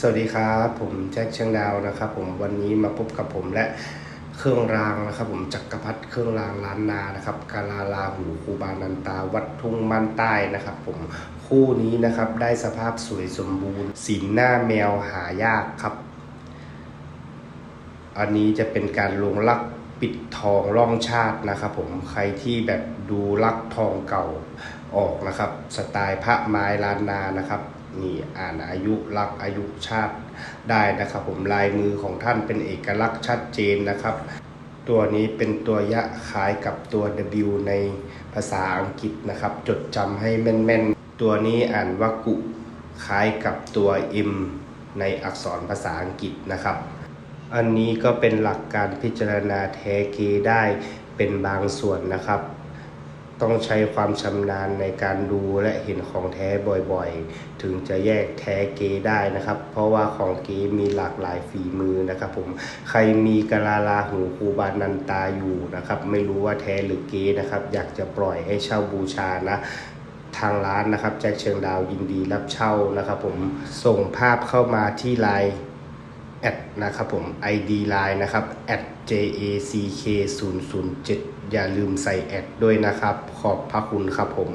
สวัสดีครับ ผมแจ็คเชียงดาวนะครับ ผมวันนี้มาพบกับผมและเครื่องรางนะครับ ผมจักรพัฒเครื่องรางล้านนานะครับกาลาลาหูคูบานันตา วัดทุ่งมันใต้นะครับ ผมคู่นี้นะครับได้สภาพสวยสมบูรณ์สีหน้าแมวหายากครับ อันนี้จะเป็นการลงลักปิดทองร่องชาตินะครับ ผมใครที่แบบดูลักทองเก่าออกนะครับ สไตล์พระไม้ล้านนานะครับ นี่อ่านอายุลักอายุชาติได้นะครับ ผมลายมือของท่านเป็นเอกลักษณ์ชัดเจนนะครับ ตัวนี้เป็นตัวยะคล้ายกับตัว W ในภาษาอังกฤษนะครับ จดจำให้แม่นๆ ตัวนี้อ่านว่ากุคล้ายกับตัว M ในอักษรภาษาอังกฤษนะครับ อันนี้ก็เป็นหลักการพิจารณาแท้เกได้เป็นบางส่วนนะครับ ต้องใช้ความชำนาญในการดูและเห็นของแท้บ่อยๆ ถึงจะแยกแท้เกได้นะครับ เพราะว่าของเกมีหลากหลายฝีมือนะครับผมใครมีกะลาลาหูครูบานันตาอยู่นะครับ ไม่รู้ว่าแท้หรือเกนะครับ อยากจะปล่อยให้เช่าบูชานะทางร้านนะครับแจ็คเชิงดาวยินดีรับเช่านะครับผมส่งภาพเข้ามาที่ไลน์ แอดนะครับผม ID Line นะครับ @jack 007 อย่าลืมใส่แอดด้วยนะครับ ขอบพระคุณครับผม